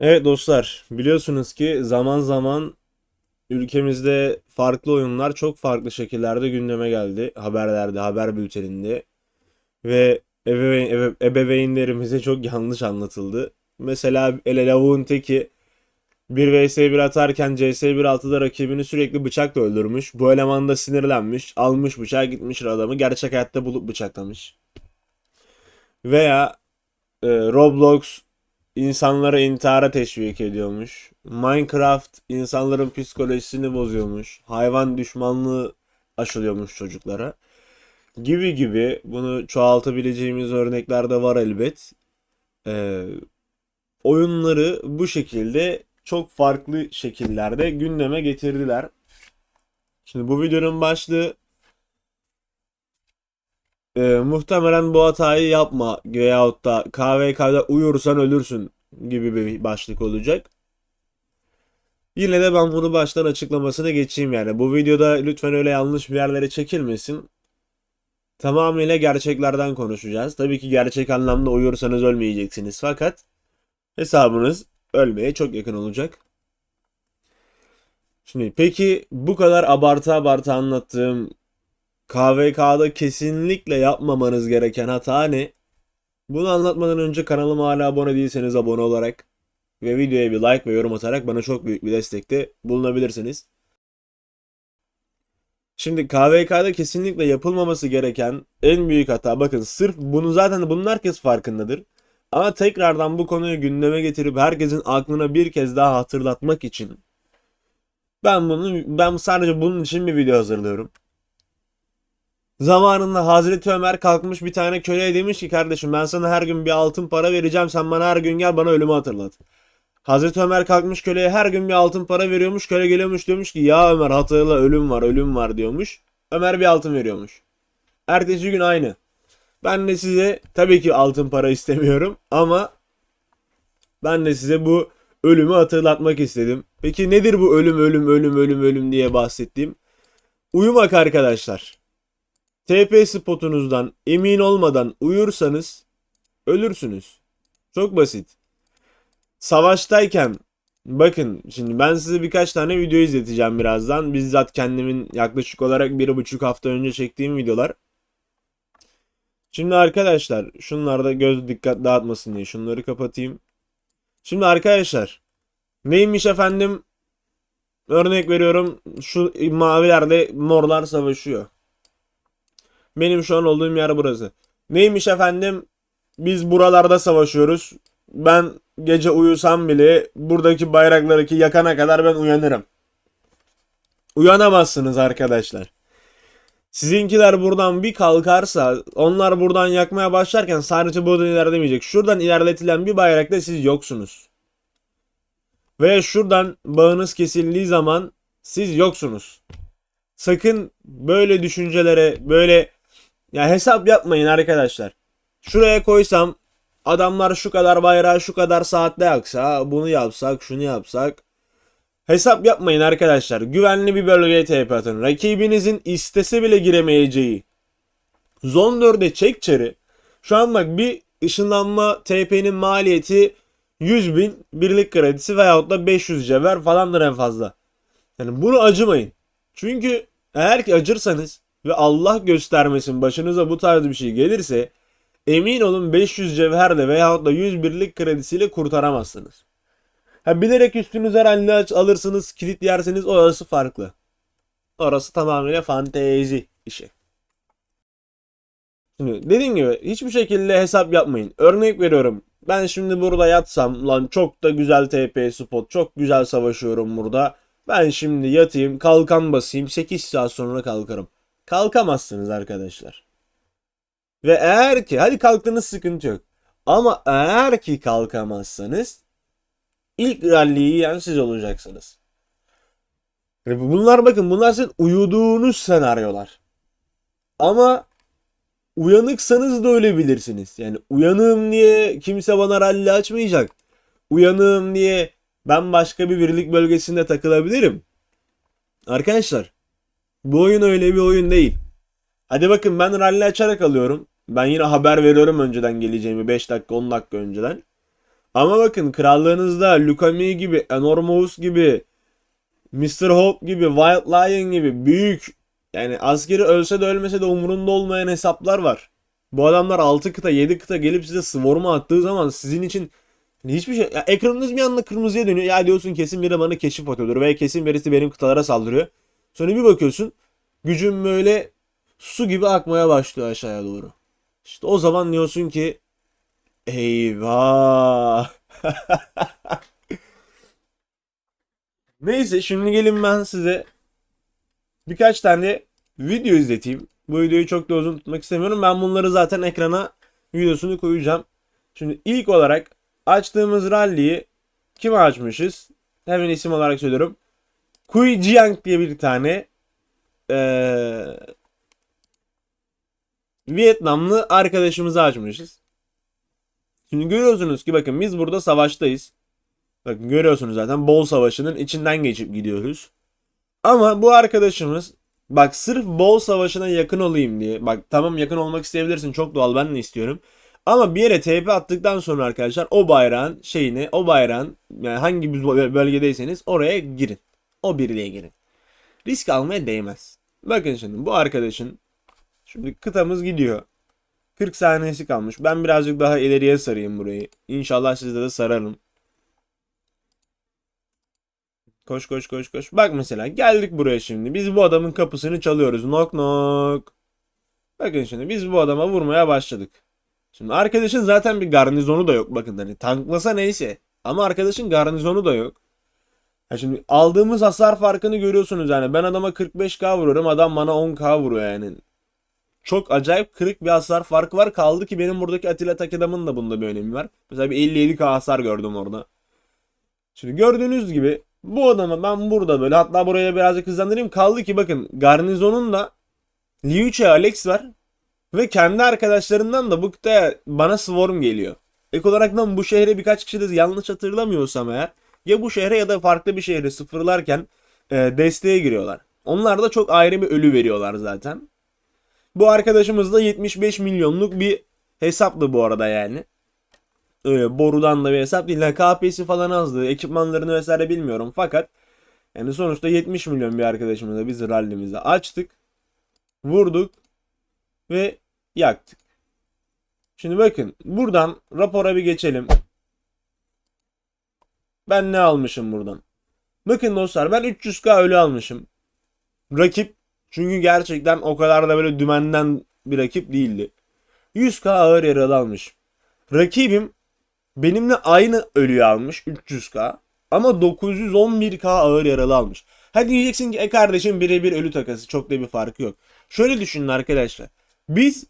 Evet dostlar, biliyorsunuz ki zaman zaman ülkemizde farklı oyunlar çok farklı şekillerde gündeme geldi. Haberlerde, haber bülteninde ve ebeveyn, ebe- ebeveynlerimize çok yanlış anlatıldı. Mesela ele lavuğun teki 1 vs 1 atarken CS1.6'da rakibini sürekli bıçakla öldürmüş. Bu eleman da sinirlenmiş, almış bıçağı gitmiş adamı gerçek hayatta bulup bıçaklamış. Veya e, Roblox insanları intihara teşvik ediyormuş. Minecraft insanların psikolojisini bozuyormuş. Hayvan düşmanlığı aşılıyormuş çocuklara. Gibi gibi bunu çoğaltabileceğimiz örnekler de var elbet. Ee, oyunları bu şekilde çok farklı şekillerde gündeme getirdiler. Şimdi bu videonun başlığı e, muhtemelen bu hatayı yapma veyahut da KVK'da uyursan ölürsün gibi bir başlık olacak. Yine de ben bunu baştan açıklamasına geçeyim yani. Bu videoda lütfen öyle yanlış bir yerlere çekilmesin. Tamamıyla gerçeklerden konuşacağız. Tabii ki gerçek anlamda uyursanız ölmeyeceksiniz fakat hesabınız ölmeye çok yakın olacak. Şimdi peki bu kadar abartı abartı anlattığım KVK'da kesinlikle yapmamanız gereken hata ne? Bunu anlatmadan önce kanalıma hala abone değilseniz abone olarak ve videoya bir like ve yorum atarak bana çok büyük bir destekte bulunabilirsiniz. Şimdi KVK'da kesinlikle yapılmaması gereken en büyük hata bakın sırf bunu zaten bunun herkes farkındadır. Ama tekrardan bu konuyu gündeme getirip herkesin aklına bir kez daha hatırlatmak için ben bunu ben sadece bunun için bir video hazırlıyorum. Zamanında Hazreti Ömer kalkmış bir tane köleye demiş ki kardeşim ben sana her gün bir altın para vereceğim sen bana her gün gel bana ölümü hatırlat. Hazreti Ömer kalkmış köleye her gün bir altın para veriyormuş köle geliyormuş diyormuş ki ya Ömer hatırla ölüm var ölüm var diyormuş. Ömer bir altın veriyormuş. Ertesi gün aynı. Ben de size tabii ki altın para istemiyorum ama ben de size bu ölümü hatırlatmak istedim. Peki nedir bu ölüm ölüm ölüm ölüm ölüm diye bahsettiğim? Uyumak arkadaşlar. TP spotunuzdan emin olmadan uyursanız ölürsünüz. Çok basit. Savaştayken bakın şimdi ben size birkaç tane video izleteceğim birazdan. Bizzat kendimin yaklaşık olarak bir buçuk hafta önce çektiğim videolar. Şimdi arkadaşlar şunlarda göz dikkat dağıtmasın diye şunları kapatayım. Şimdi arkadaşlar neymiş efendim örnek veriyorum şu mavilerde morlar savaşıyor. Benim şu an olduğum yer burası. Neymiş efendim? Biz buralarda savaşıyoruz. Ben gece uyusam bile buradaki bayrakları ki yakana kadar ben uyanırım. Uyanamazsınız arkadaşlar. Sizinkiler buradan bir kalkarsa onlar buradan yakmaya başlarken sadece buradan ilerlemeyecek. Şuradan ilerletilen bir bayrakta siz yoksunuz. Ve şuradan bağınız kesildiği zaman siz yoksunuz. Sakın böyle düşüncelere böyle ya hesap yapmayın arkadaşlar. Şuraya koysam adamlar şu kadar bayrağı şu kadar saatte yaksa bunu yapsak şunu yapsak. Hesap yapmayın arkadaşlar. Güvenli bir bölgeye TP atın. Rakibinizin istese bile giremeyeceği. Zone 4'e çek çarı. Şu an bak bir ışınlanma TP'nin maliyeti 100 bin birlik kredisi veyahut da 500 cevher falandır en fazla. Yani bunu acımayın. Çünkü eğer ki acırsanız ve Allah göstermesin başınıza bu tarz bir şey gelirse emin olun 500 cevherle veyahut da 100 birlik kredisiyle kurtaramazsınız. Ha bilerek üstünüze aç alırsınız, kilit yerseniz orası farklı. Orası tamamıyla fantezi işi. Şimdi dediğim gibi hiçbir şekilde hesap yapmayın. Örnek veriyorum. Ben şimdi burada yatsam lan çok da güzel TP spot, çok güzel savaşıyorum burada. Ben şimdi yatayım, kalkan basayım, 8 saat sonra kalkarım. Kalkamazsınız arkadaşlar. Ve eğer ki hadi kalktınız sıkıntı yok. Ama eğer ki kalkamazsanız ilk rally'yi yiyen siz olacaksınız. Yani Bunlar bakın bunlar sizin uyuduğunuz senaryolar. Ama uyanıksanız da öyle bilirsiniz. Yani uyanığım diye kimse bana rally açmayacak. Uyanığım diye ben başka bir birlik bölgesinde takılabilirim. Arkadaşlar bu oyun öyle bir oyun değil. Hadi bakın ben rally açarak alıyorum. Ben yine haber veriyorum önceden geleceğimi 5 dakika 10 dakika önceden. Ama bakın krallığınızda Lukami gibi, Enormous gibi, Mr. Hope gibi, Wild Lion gibi büyük yani askeri ölse de ölmese de umurunda olmayan hesaplar var. Bu adamlar 6 kıta 7 kıta gelip size swarm'a attığı zaman sizin için hiçbir şey ya ekranınız bir anda kırmızıya dönüyor. Ya diyorsun kesin biri bana keşif atıyordur veya kesin birisi benim kıtalara saldırıyor. Sonra bir bakıyorsun gücün böyle su gibi akmaya başlıyor aşağıya doğru. İşte o zaman diyorsun ki eyvah. Neyse şimdi gelin ben size birkaç tane video izleteyim. Bu videoyu çok da uzun tutmak istemiyorum. Ben bunları zaten ekrana videosunu koyacağım. Şimdi ilk olarak açtığımız rally'yi kim açmışız? Hemen isim olarak söylüyorum. Kui Jiang diye bir tane ee, Vietnamlı arkadaşımızı açmışız. Şimdi görüyorsunuz ki bakın biz burada savaştayız. Bakın görüyorsunuz zaten Bol Savaşı'nın içinden geçip gidiyoruz. Ama bu arkadaşımız bak sırf Bol Savaşı'na yakın olayım diye. Bak tamam yakın olmak isteyebilirsin çok doğal ben de istiyorum. Ama bir yere TP attıktan sonra arkadaşlar o bayrağın şeyini o bayrağın yani hangi bölgedeyseniz oraya girin. O birliğe girin. Risk almaya değmez. Bakın şimdi bu arkadaşın şimdi kıtamız gidiyor. 40 saniyesi kalmış. Ben birazcık daha ileriye sarayım burayı. İnşallah sizde de sararım. Koş koş koş koş. Bak mesela geldik buraya şimdi. Biz bu adamın kapısını çalıyoruz. Knock knock. Bakın şimdi biz bu adama vurmaya başladık. Şimdi arkadaşın zaten bir garnizonu da yok. Bakın hani tanklasa neyse. Ama arkadaşın garnizonu da yok. Ha şimdi aldığımız hasar farkını görüyorsunuz yani. Ben adama 45k vuruyorum. Adam bana 10k vuruyor yani. Çok acayip kırık bir hasar farkı var. Kaldı ki benim buradaki Atilla Takedam'ın da bunda bir önemi var. Mesela bir 57k hasar gördüm orada. Şimdi gördüğünüz gibi bu adamı ben burada böyle hatta buraya birazcık hızlandırayım. Kaldı ki bakın garnizonun da Liu Che Alex var. Ve kendi arkadaşlarından da bu kıtaya bana Swarm geliyor. Ek olarak da bu şehre birkaç kişi de yanlış hatırlamıyorsam eğer ya bu şehre ya da farklı bir şehre sıfırlarken e, desteğe giriyorlar. Onlar da çok ayrı bir ölü veriyorlar zaten. Bu arkadaşımız da 75 milyonluk bir hesaplı bu arada yani. Öyle borudan da bir hesap değil. KP'si falan azdı. Ekipmanlarını vesaire bilmiyorum. Fakat yani sonuçta 70 milyon bir arkadaşımızla biz rallimizde açtık. Vurduk. Ve yaktık. Şimdi bakın buradan rapora bir geçelim. Ben ne almışım buradan? Bakın dostlar ben 300k ölü almışım. Rakip çünkü gerçekten o kadar da böyle dümenden bir rakip değildi. 100k ağır yaralı almış. Rakibim benimle aynı ölüyü almış 300k ama 911k ağır yaralı almış. Hadi diyeceksin ki e kardeşim birebir ölü takası çok da bir farkı yok. Şöyle düşünün arkadaşlar. Biz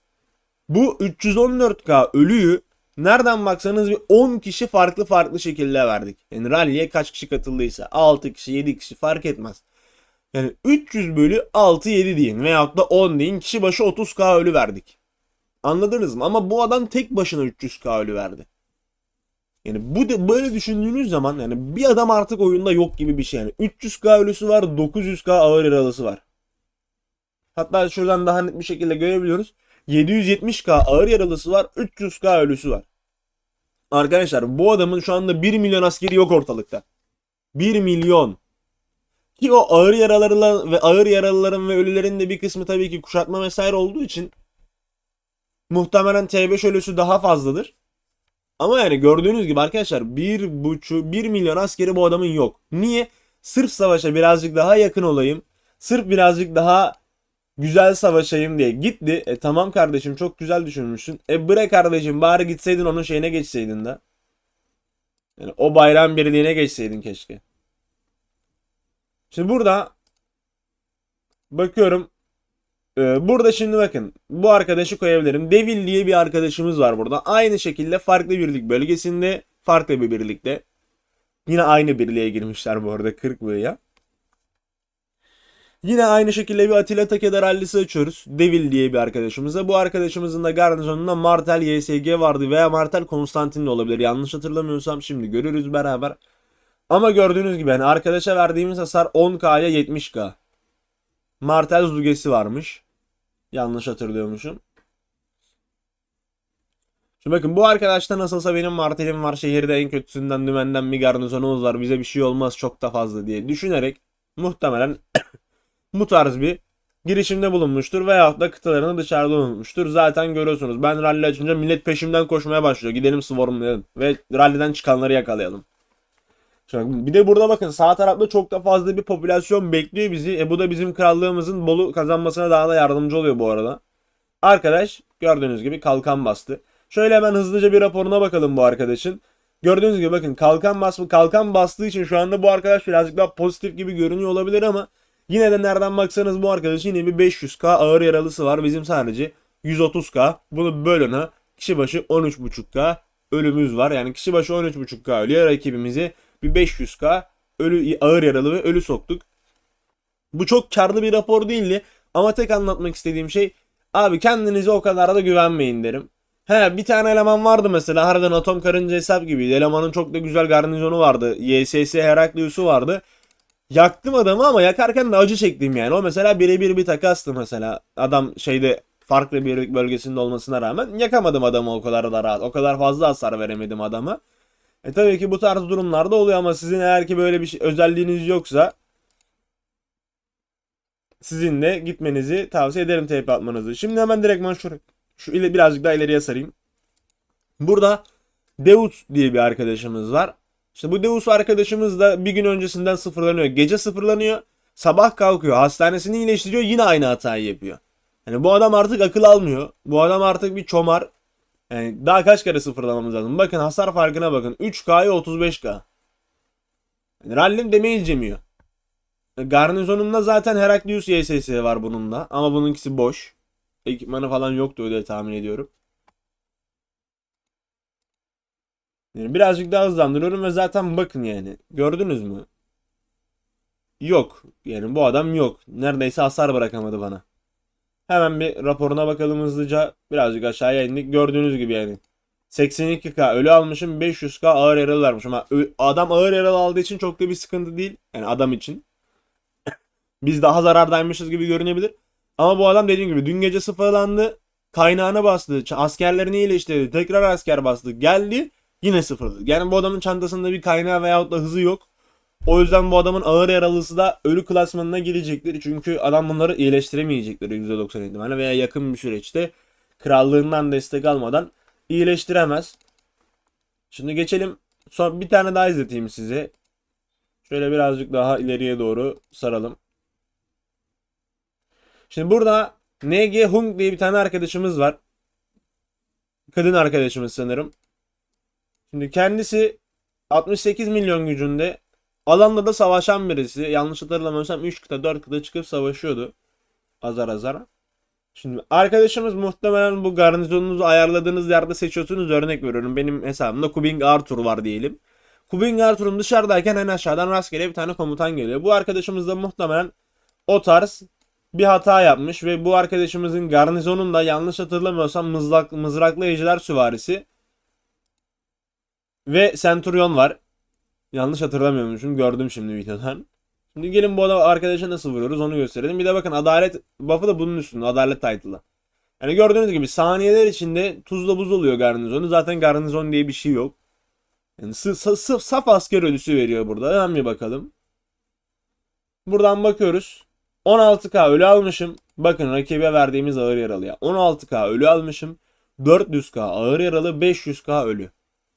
bu 314k ölüyü nereden baksanız bir 10 kişi farklı farklı şekilde verdik. Yani rally'e kaç kişi katıldıysa 6 kişi 7 kişi fark etmez. Yani 300 bölü 6-7 deyin veyahut da 10 deyin kişi başı 30k ölü verdik. Anladınız mı? Ama bu adam tek başına 300k ölü verdi. Yani bu de böyle düşündüğünüz zaman yani bir adam artık oyunda yok gibi bir şey yani. 300k ölüsü var, 900k ağır yaralısı var. Hatta şuradan daha net bir şekilde görebiliyoruz. 770k ağır yaralısı var, 300k ölüsü var. Arkadaşlar bu adamın şu anda 1 milyon askeri yok ortalıkta. 1 milyon. Ki o ağır yaralıların ve ağır yaralıların ve ölülerin de bir kısmı tabii ki kuşatma vesaire olduğu için muhtemelen T5 ölüsü daha fazladır. Ama yani gördüğünüz gibi arkadaşlar bir buçuk 1 milyon askeri bu adamın yok. Niye? Sırf savaşa birazcık daha yakın olayım. Sırf birazcık daha güzel savaşayım diye gitti. E tamam kardeşim çok güzel düşünmüşsün. E bre kardeşim bari gitseydin onun şeyine geçseydin de. Yani o bayram birliğine geçseydin keşke. Şimdi burada bakıyorum. Ee, burada şimdi bakın bu arkadaşı koyabilirim. Devil diye bir arkadaşımız var burada. Aynı şekilde farklı birlik bölgesinde farklı bir birlikte. Yine aynı birliğe girmişler bu arada 40 ya. Yine aynı şekilde bir Atilla Takedar rallisi açıyoruz. Devil diye bir arkadaşımıza. Bu arkadaşımızın da garnizonunda Martel YSG vardı veya Martel Konstantin de olabilir. Yanlış hatırlamıyorsam şimdi görürüz beraber. Ama gördüğünüz gibi yani arkadaşa verdiğimiz hasar 10k'ya 70k. Martel Zugesi varmış. Yanlış hatırlıyormuşum. Şimdi bakın bu arkadaşta nasılsa benim martelim var şehirde en kötüsünden dümenden bir garnizonumuz var bize bir şey olmaz çok da fazla diye düşünerek muhtemelen bu tarz bir girişimde bulunmuştur veyahut da kıtalarını dışarıda unutmuştur. Zaten görüyorsunuz ben rally açınca millet peşimden koşmaya başlıyor. Gidelim swarmlayalım ve ralliden çıkanları yakalayalım. Şimdi bir de burada bakın sağ tarafta çok da fazla bir popülasyon bekliyor bizi. E bu da bizim krallığımızın Bolu kazanmasına daha da yardımcı oluyor bu arada. Arkadaş gördüğünüz gibi kalkan bastı. Şöyle hemen hızlıca bir raporuna bakalım bu arkadaşın. Gördüğünüz gibi bakın kalkan basma kalkan bastığı için şu anda bu arkadaş birazcık daha pozitif gibi görünüyor olabilir ama yine de nereden baksanız bu arkadaşın yine bir 500k ağır yaralısı var. Bizim sadece 130k. Bunu bölüne kişi başı 13.5k ölümümüz var. Yani kişi başı 13.5k ölüyor rakibimizi bir 500k ölü ağır yaralı ve ölü soktuk. Bu çok karlı bir rapor değildi ama tek anlatmak istediğim şey abi kendinize o kadar da güvenmeyin derim. He bir tane eleman vardı mesela harbiden atom karınca hesap gibiydi. Elemanın çok da güzel garnizonu vardı. YSS Heraklius'u vardı. Yaktım adamı ama yakarken de acı çektim yani. O mesela birebir bir takastı mesela. Adam şeyde farklı bir bölgesinde olmasına rağmen yakamadım adamı o kadar da rahat. O kadar fazla hasar veremedim adama. E tabii ki bu tarz durumlarda oluyor ama sizin eğer ki böyle bir şey, özelliğiniz yoksa sizin de gitmenizi tavsiye ederim TP atmanızı. Şimdi hemen direktman şu, şu ile birazcık daha ileriye sarayım. Burada Deus diye bir arkadaşımız var. İşte bu Deus arkadaşımız da bir gün öncesinden sıfırlanıyor. Gece sıfırlanıyor. Sabah kalkıyor. Hastanesini iyileştiriyor. Yine aynı hatayı yapıyor. Yani bu adam artık akıl almıyor. Bu adam artık bir çomar. Yani daha kaç kere sıfırlamamız lazım. Bakın hasar farkına bakın. 3K'ya 35K. Yani rallim demeyi cemiyor. Garnizonumda zaten Heraklius YSS var bununla. Ama bununkisi boş. Ekipmanı falan yoktu öyle tahmin ediyorum. Yani birazcık daha hızlandırıyorum ve zaten bakın yani. Gördünüz mü? Yok. Yani bu adam yok. Neredeyse hasar bırakamadı bana. Hemen bir raporuna bakalım hızlıca. Birazcık aşağıya indik. Gördüğünüz gibi yani. 82k ölü almışım 500k ağır yaralı vermişim. Adam ağır yaralı aldığı için çok da bir sıkıntı değil. Yani adam için. Biz daha zarardaymışız gibi görünebilir. Ama bu adam dediğim gibi dün gece sıfırlandı. Kaynağına bastı. Askerlerini iyileştirdi. Tekrar asker bastı. Geldi. Yine sıfırladı. Yani bu adamın çantasında bir kaynağı veyahut da hızı yok. O yüzden bu adamın ağır yaralısı da ölü klasmanına girecektir. Çünkü adam bunları iyileştiremeyecektir %90 ihtimalle veya yakın bir süreçte krallığından destek almadan iyileştiremez. Şimdi geçelim. Son bir tane daha izleteyim size. Şöyle birazcık daha ileriye doğru saralım. Şimdi burada NG Hung diye bir tane arkadaşımız var. Kadın arkadaşımız sanırım. Şimdi kendisi 68 milyon gücünde alanda da savaşan birisi. Yanlış hatırlamıyorsam 3 kıta 4 kıta çıkıp savaşıyordu. Azar azar. Şimdi arkadaşımız muhtemelen bu garnizonunuzu ayarladığınız yerde seçiyorsunuz. Örnek veriyorum. Benim hesabımda Kubing Arthur var diyelim. Kubing Arthur'un dışarıdayken en aşağıdan rastgele bir tane komutan geliyor. Bu arkadaşımız da muhtemelen o tarz bir hata yapmış ve bu arkadaşımızın garnizonunda yanlış hatırlamıyorsam mızrak, mızraklı ejder süvarisi ve Centurion var. Yanlış hatırlamıyormuşum. Gördüm şimdi videodan. Şimdi gelin bu arkadaşa nasıl vuruyoruz onu gösterelim. Bir de bakın adalet buff'ı da bunun üstünde. Adalet title'ı. Yani gördüğünüz gibi saniyeler içinde tuzla buz oluyor garnizonu. Zaten garnizon diye bir şey yok. Yani sırf saf asker ölüsü veriyor burada. Hemen bir bakalım. Buradan bakıyoruz. 16k ölü almışım. Bakın rakibe verdiğimiz ağır yaralıya. 16k ölü almışım. 400k ağır yaralı 500k ölü.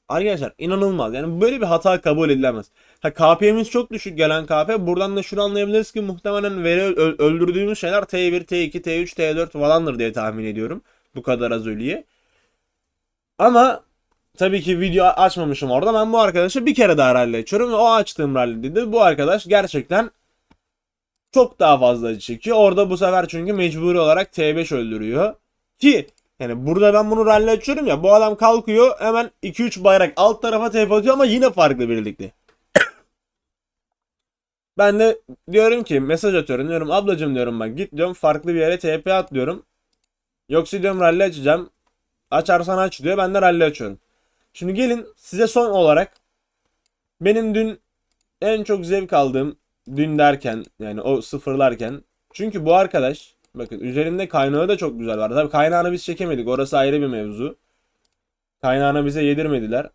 Arkadaşlar inanılmaz. Yani böyle bir hata kabul edilemez. Ha KP'miz çok düşük gelen KP. Buradan da şunu anlayabiliriz ki muhtemelen veri öldürdüğümüz şeyler T1, T2, T3, T4 falandır diye tahmin ediyorum. Bu kadar az ölüye. Ama tabii ki video açmamışım orada. Ben bu arkadaşı bir kere daha rally açıyorum ve o açtığım rally de bu arkadaş gerçekten çok daha fazla acı çekiyor. Orada bu sefer çünkü mecburi olarak T5 öldürüyor. Ki yani burada ben bunu rally açıyorum ya. Bu adam kalkıyor hemen 2-3 bayrak alt tarafa TP atıyor ama yine farklı birlikte. ben de diyorum ki mesaj atıyorum diyorum ablacım diyorum bak git diyorum farklı bir yere TP at diyorum. Yoksa diyorum rally açacağım. Açarsan aç diyor ben de rally açıyorum. Şimdi gelin size son olarak benim dün en çok zevk aldığım dün derken yani o sıfırlarken çünkü bu arkadaş bakın üzerinde kaynağı da çok güzel var. Tabii kaynağını biz çekemedik. Orası ayrı bir mevzu. Kaynağını bize yedirmediler.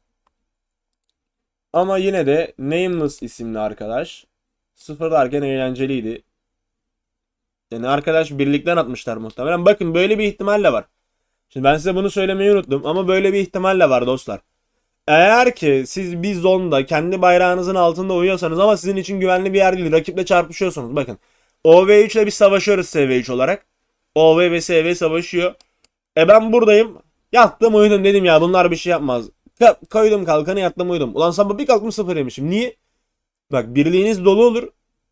Ama yine de Nameless isimli arkadaş sıfırlarken eğlenceliydi. Yani arkadaş birlikten atmışlar muhtemelen. Bakın böyle bir ihtimal de var. Şimdi ben size bunu söylemeyi unuttum ama böyle bir ihtimal de var dostlar. Eğer ki siz bir zonda kendi bayrağınızın altında uyuyorsanız ama sizin için güvenli bir yer değil. Rakiple çarpışıyorsunuz. Bakın. OV3 ile biz savaşıyoruz SV3 olarak. OV ve SV savaşıyor. E ben buradayım. Yattım uyudum dedim ya bunlar bir şey yapmaz. Ka- koydum kalkanı yattım uyudum. Ulan sabah bir kalktım sıfır yemişim. Niye? Bak birliğiniz dolu olur.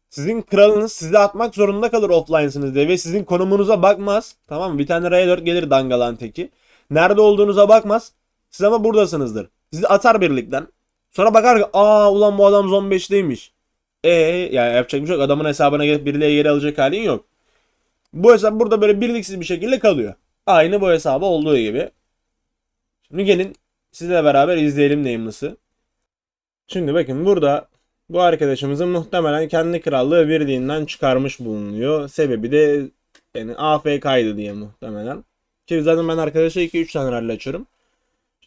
Sizin kralınız sizi atmak zorunda kalır offline'sınız diye ve sizin konumunuza bakmaz. Tamam mı? Bir tane R4 gelir dangalan teki. Nerede olduğunuza bakmaz. Siz ama buradasınızdır. Sizi atar birlikten. Sonra bakar ki aa ulan bu adam zon 5'teymiş. E yani yapacak bir şey yok. Adamın hesabına gelip birliğe geri alacak halin yok. Bu hesap burada böyle birliksiz bir şekilde kalıyor. Aynı bu hesabı olduğu gibi. Şimdi gelin sizle beraber izleyelim Nameless'ı. Şimdi bakın burada bu arkadaşımızın muhtemelen kendi krallığı birliğinden çıkarmış bulunuyor. Sebebi de yani AFK'ydı diye muhtemelen. Ki zaten ben arkadaşa 2-3 tane rally açıyorum.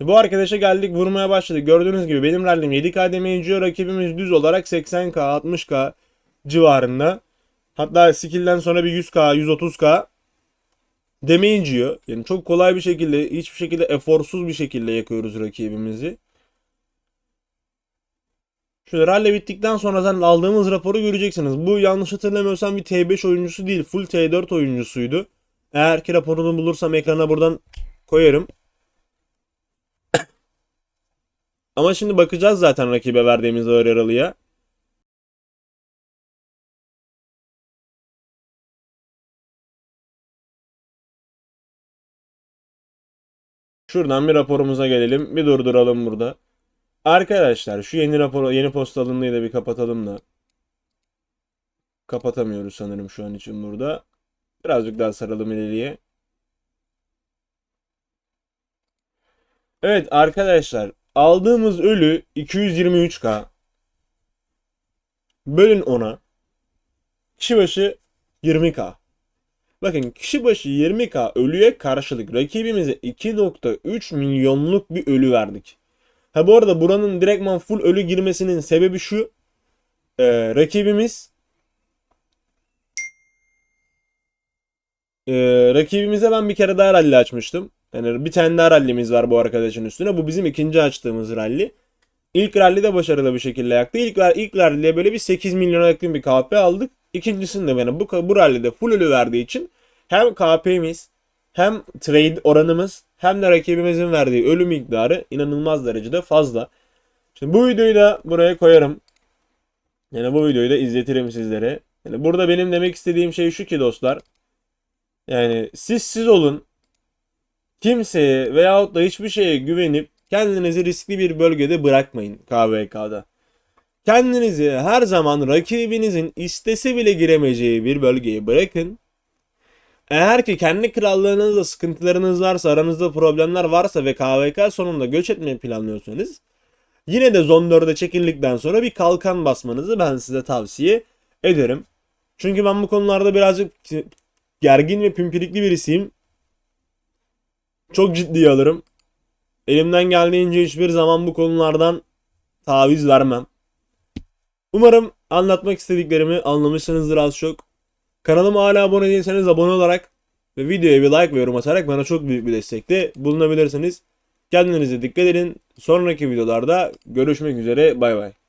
Şimdi bu arkadaşa geldik vurmaya başladık. Gördüğünüz gibi benim rallim 7K damage'iyor. Rakibimiz düz olarak 80K 60K civarında. Hatta skill'den sonra bir 100K 130K damage yiyor. Yani çok kolay bir şekilde hiçbir şekilde eforsuz bir şekilde yakıyoruz rakibimizi. Şöyle rally bittikten sonra zaten aldığımız raporu göreceksiniz. Bu yanlış hatırlamıyorsam bir T5 oyuncusu değil. Full T4 oyuncusuydu. Eğer ki raporunu bulursam ekrana buradan koyarım. Ama şimdi bakacağız zaten rakibe verdiğimiz ağır yaralıya. Şuradan bir raporumuza gelelim. Bir durduralım burada. Arkadaşlar şu yeni rapor yeni posta alımlıyı da bir kapatalım da. Kapatamıyoruz sanırım şu an için burada. Birazcık daha saralım ileriye. Evet arkadaşlar aldığımız ölü 223k. Bölün ona. Kişi başı 20k. Bakın kişi başı 20k ölüye karşılık rakibimize 2.3 milyonluk bir ölü verdik. Ha bu arada buranın direktman full ölü girmesinin sebebi şu. Ee, rakibimiz ee, rakibimize ben bir kere daha rally açmıştım. Yani bir tane daha rallimiz var bu arkadaşın üstüne. Bu bizim ikinci açtığımız rally. İlk rally de başarılı bir şekilde yaktı. İlk, ilk rally'de böyle bir 8 milyona yakın bir KP aldık. İkincisinde yani bu, bu rally'de full ölü verdiği için hem KP'miz hem trade oranımız hem de rakibimizin verdiği ölü miktarı inanılmaz derecede fazla. Şimdi bu videoyu da buraya koyarım. Yani bu videoyu da izletirim sizlere. Yani burada benim demek istediğim şey şu ki dostlar. Yani siz siz olun. Kimseye veyahut da hiçbir şeye güvenip kendinizi riskli bir bölgede bırakmayın KVK'da. Kendinizi her zaman rakibinizin istese bile giremeyeceği bir bölgeye bırakın. Eğer ki kendi krallığınızda sıkıntılarınız varsa, aranızda problemler varsa ve KVK sonunda göç etmeyi planlıyorsanız yine de Zone 4'e çekildikten sonra bir kalkan basmanızı ben size tavsiye ederim. Çünkü ben bu konularda birazcık gergin ve pimpirikli birisiyim. Çok ciddiye alırım. Elimden geldiğince hiçbir zaman bu konulardan taviz vermem. Umarım anlatmak istediklerimi anlamışsınızdır az çok. Kanalıma hala abone değilseniz abone olarak ve videoya bir like ve yorum atarak bana çok büyük bir destekte bulunabilirsiniz. Kendinize dikkat edin. Sonraki videolarda görüşmek üzere. Bay bay.